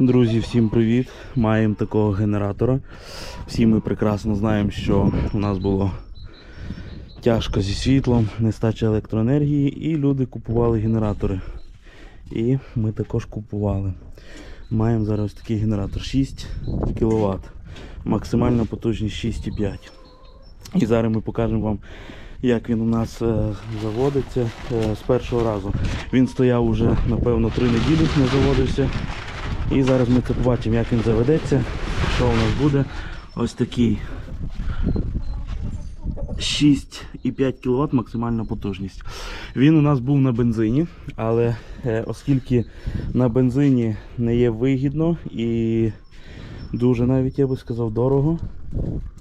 Друзі, всім привіт! Маємо такого генератора. Всі ми прекрасно знаємо, що у нас було тяжко зі світлом, нестача електроенергії, і люди купували генератори. І ми також купували. Маємо зараз такий генератор 6 кВт. Максимальна потужність 6,5. І зараз ми покажемо вам, як він у нас е, заводиться е, з першого разу. Він стояв уже, напевно, 3 неділі не заводився. І зараз ми це побачимо, як він заведеться, що у нас буде. Ось такий 6,5 кВт максимальна потужність. Він у нас був на бензині, але е, оскільки на бензині не є вигідно і дуже навіть я би сказав дорого.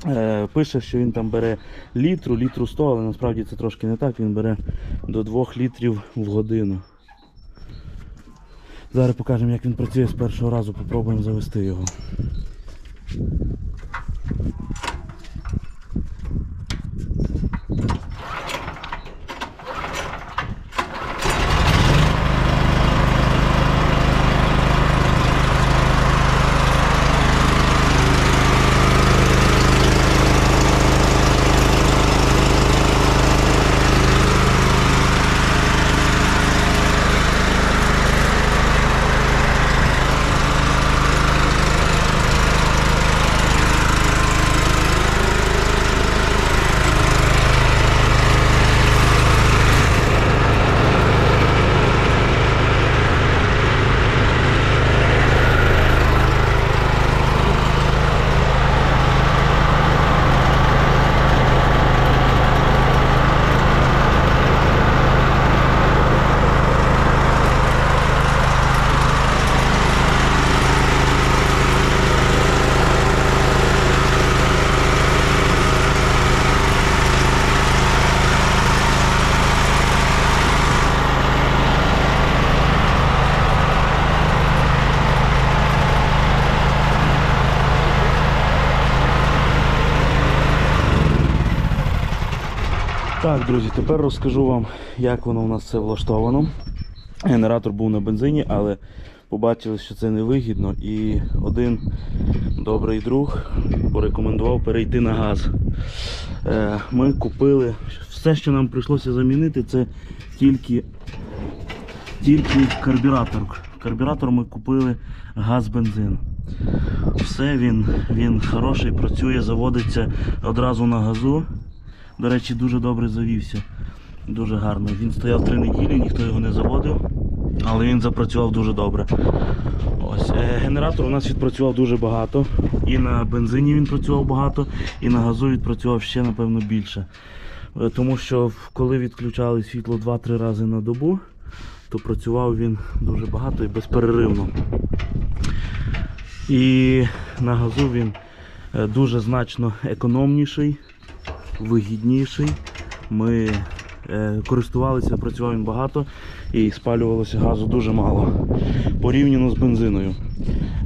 Е, пише, що він там бере літру, літру 100, але насправді це трошки не так. Він бере до 2 літрів в годину. Зараз покажемо, як він працює з першого разу, попробуємо завести його. Так, друзі, тепер розкажу вам, як воно у нас все влаштовано. Генератор був на бензині, але побачили, що це невигідно. І один добрий друг порекомендував перейти на газ. Е, Ми купили все, що нам прийшлося замінити, це тільки, тільки карбюратор. Карбюратор ми купили газ-бензин. Все він, він хороший, працює, заводиться одразу на газу. До речі, дуже добре завівся. Дуже гарно. Він стояв три неділі, ніхто його не заводив, але він запрацював дуже добре. Ось е, генератор у нас відпрацював дуже багато. І на бензині він працював багато, і на газу відпрацював ще, напевно, більше. Е, Тому що коли відключали світло 2-3 рази на добу, то працював він дуже багато і безперервно. І на газу він е, дуже значно економніший вигідніший. Ми е, користувалися, працював він багато і спалювалося газу дуже мало порівняно з бензиною.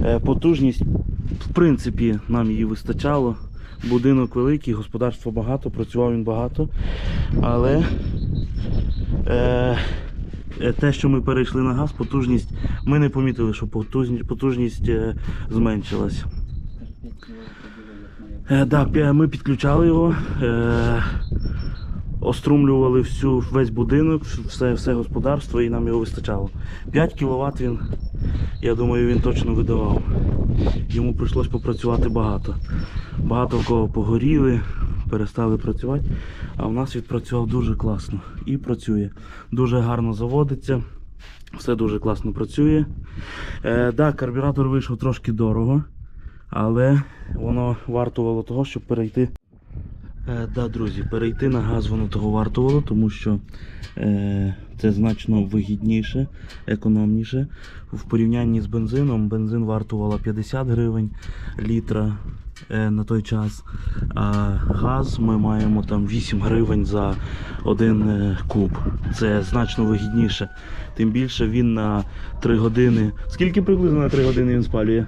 Е, потужність, в принципі, нам її вистачало. Будинок великий, господарства багато, працював він багато. Але е, е, те, що ми перейшли на газ, потужність, ми не помітили, що потужність, потужність зменшилась. Е, да, ми підключали його, е, острумлювали всю, весь будинок, все, все господарство і нам його вистачало. 5 кВт він, я думаю, він точно видавав. Йому прийшлось попрацювати багато. Багато в кого погоріли, перестали працювати, а в нас відпрацював дуже класно і працює. Дуже гарно заводиться. Все дуже класно працює. Е, да, карбюратор вийшов трошки дорого, але воно вартувало того, щоб перейти. Е, да, друзі, перейти на газ воно того вартувало, тому що е, це значно вигідніше, економніше. В порівнянні з бензином бензин вартувало 50 гривень літра е, на той час. А газ ми маємо там 8 гривень за один е, куб. Це значно вигідніше. Тим більше він на 3 години. Скільки приблизно на 3 години він спалює?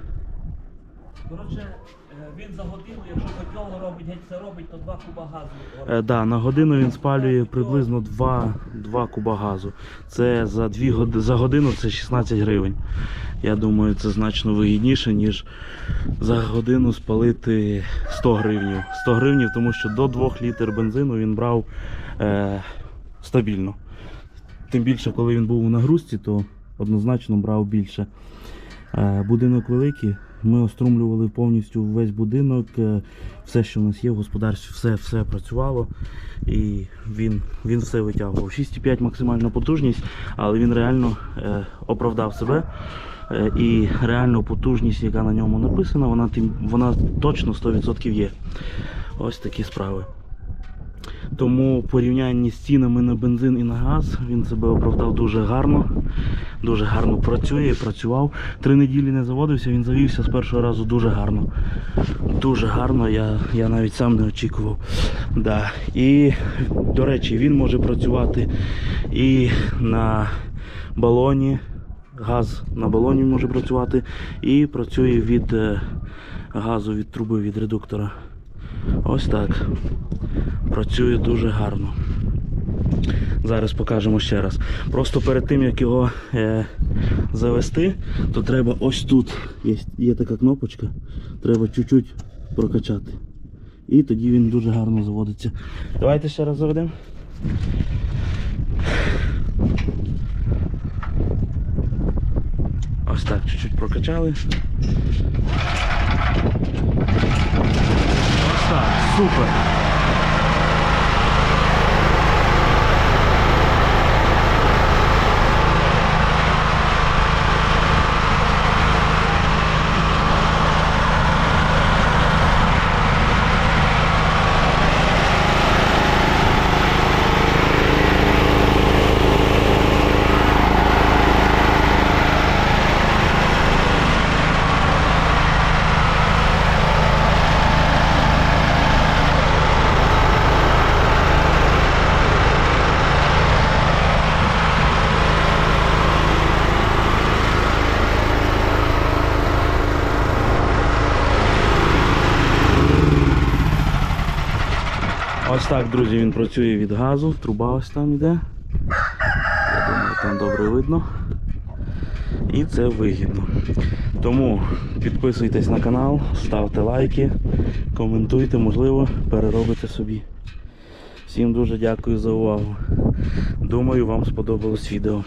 Коротше, е, він за годину якщо котел робить, геть все робить, то 2 куба газу. Е, да, на годину він спалює приблизно 2, 2 куба газу. Це за, 2 год... за годину це 16 гривень. Я думаю, це значно вигідніше, ніж за годину спалити 100 гривнів. 100 гривнів, тому що до 2 літр бензину він брав е, стабільно. Тим більше, коли він був у нагрузці, то однозначно брав більше. Е, Будинок великий. Ми острумлювали повністю весь будинок. е, Все, що в нас є в господарстві, все, все працювало. І він, він все витягував. 6,5 максимальна потужність, але він реально е, оправдав себе. Е, і реально потужність, яка на ньому написана, вона, тим, вона точно 100% є. Ось такі справи. Тому в порівнянні з цінами на бензин і на газ він себе оправдав дуже гарно. Дуже гарно працює, працював. Три неділі не заводився, він завівся з першого разу дуже гарно. Дуже гарно, я, я навіть сам не очікував. Да. І, до речі, він може працювати і на балоні. Газ на балоні може працювати і працює від е, газу, від труби, від редуктора. Ось так. Працює дуже гарно. Зараз покажемо ще раз. Просто перед тим як його е, завести, то треба ось тут є, є така кнопочка. Треба чуть-чуть прокачати. І тоді він дуже гарно заводиться. Давайте ще раз заведемо. Ось так, чуть-чуть прокачали. Ось так, супер. Ось так, друзі, він працює від газу, труба ось там іде. Я думаю, там добре видно. І це вигідно. Тому підписуйтесь на канал, ставте лайки, коментуйте, можливо, переробите собі. Всім дуже дякую за увагу. Думаю, вам сподобалось відео.